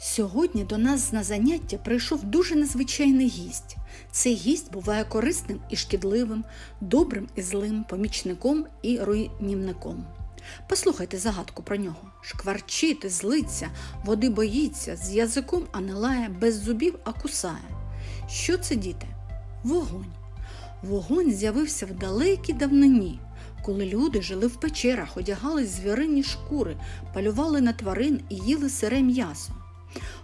Сьогодні до нас на заняття прийшов дуже незвичайний гість. Цей гість буває корисним і шкідливим, добрим і злим, помічником і руйнівником. Послухайте загадку про нього. Шкварчити, злиться, води боїться, з язиком а не лає, без зубів, а кусає. Що це, діти? Вогонь. Вогонь з'явився в далекій давнині, коли люди жили в печерах, одягали звірині шкури, полювали на тварин і їли сире м'ясо.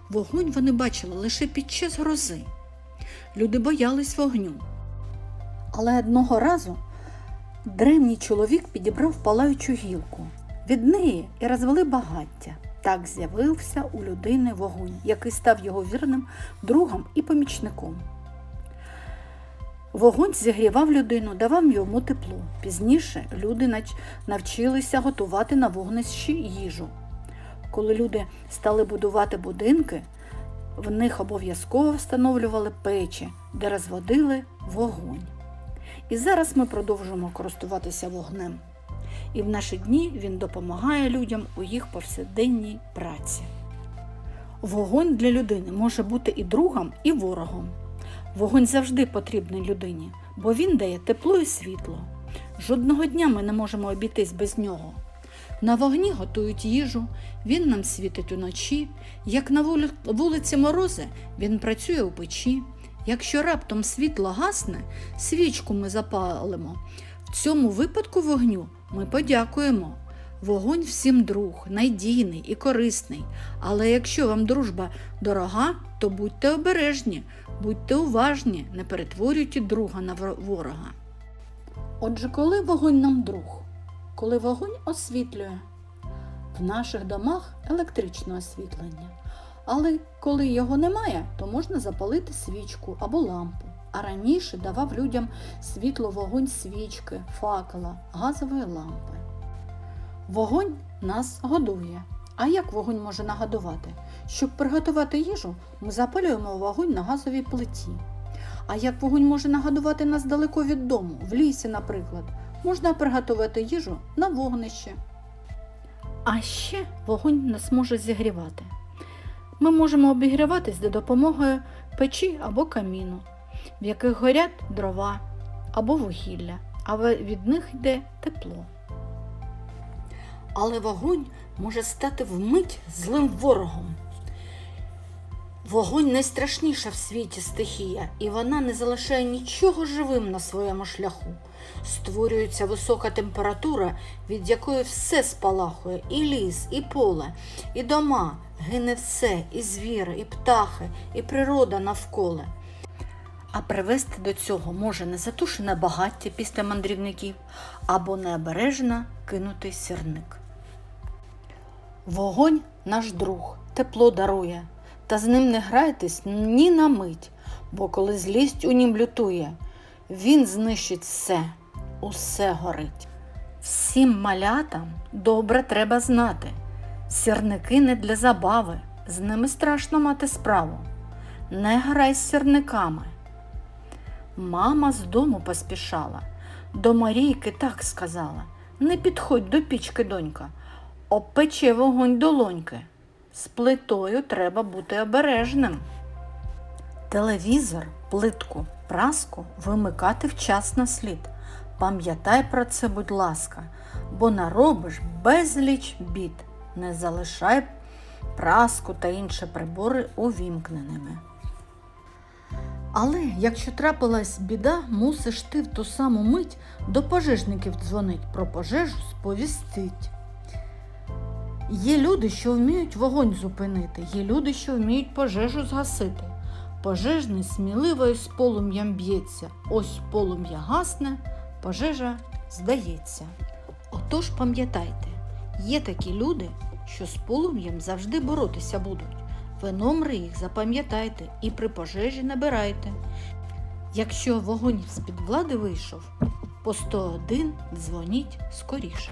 Вогонь вони бачили лише під час грози. Люди боялись вогню. Але одного разу древній чоловік підібрав палаючу гілку. Від неї і розвели багаття. Так з'явився у людини вогонь, який став його вірним другом і помічником. Вогонь зігрівав людину, давав йому тепло. Пізніше люди навчилися готувати на вогнищі їжу. Коли люди стали будувати будинки, в них обов'язково встановлювали печі, де розводили вогонь. І зараз ми продовжуємо користуватися вогнем. І в наші дні він допомагає людям у їх повсякденній праці. Вогонь для людини може бути і другом, і ворогом. Вогонь завжди потрібний людині, бо він дає тепло і світло. Жодного дня ми не можемо обійтись без нього. На вогні готують їжу, він нам світить уночі. Як на вули- вулиці морози, він працює у печі. Якщо раптом світло гасне, свічку ми запалимо. В цьому випадку вогню ми подякуємо. Вогонь всім друг, надійний і корисний. Але якщо вам дружба дорога, то будьте обережні, будьте уважні, не перетворюйте друга на ворога. Отже, коли вогонь нам друг? Коли вогонь освітлює. В наших домах електричне освітлення. Але коли його немає, то можна запалити свічку або лампу. А раніше давав людям світло вогонь свічки, факела, газової лампи. Вогонь нас годує. А як вогонь може нагодувати? Щоб приготувати їжу, ми запалюємо вогонь на газовій плиті. А як вогонь може нагодувати нас далеко від дому, в лісі, наприклад, можна приготувати їжу на вогнище. А ще вогонь нас може зігрівати. Ми можемо обігріватись за допомогою печі або каміну, в яких горять дрова або вугілля, а від них йде тепло. Але вогонь може стати вмить злим ворогом. Вогонь найстрашніша в світі стихія, і вона не залишає нічого живим на своєму шляху. Створюється висока температура, від якої все спалахує, і ліс, і поле, і дома, гине все, і звіри, і птахи, і природа навколо. А привести до цього може незатушене багаття після мандрівників або необережно кинутий сірник. Вогонь наш друг, тепло дарує, та з ним не грайтесь ні на мить, бо коли злість у нім лютує, він знищить все, усе горить. Всім малятам добре треба знати. Сірники не для забави, з ними страшно мати справу. Не грай з сірниками. Мама з дому поспішала. До Марійки так сказала: не підходь до пічки, донька, обпече вогонь долоньки. З плитою треба бути обережним. Телевізор, плитку, праску вимикати вчасно слід. Пам'ятай про це, будь ласка, бо наробиш безліч бід. Не залишай праску та інші прибори увімкненими. Але якщо трапилась біда, мусиш ти в ту саму мить до пожежників дзвонить, про пожежу сповістить. Є люди, що вміють вогонь зупинити, є люди, що вміють пожежу згасити. Пожежний сміливо із полум'ям б'ється, ось полум'я гасне, пожежа здається. Отож пам'ятайте, є такі люди, що з полум'ям завжди боротися будуть. Ви номери їх запам'ятайте і при пожежі набирайте. Якщо вогонь з-під влади вийшов, по 101 дзвоніть скоріше.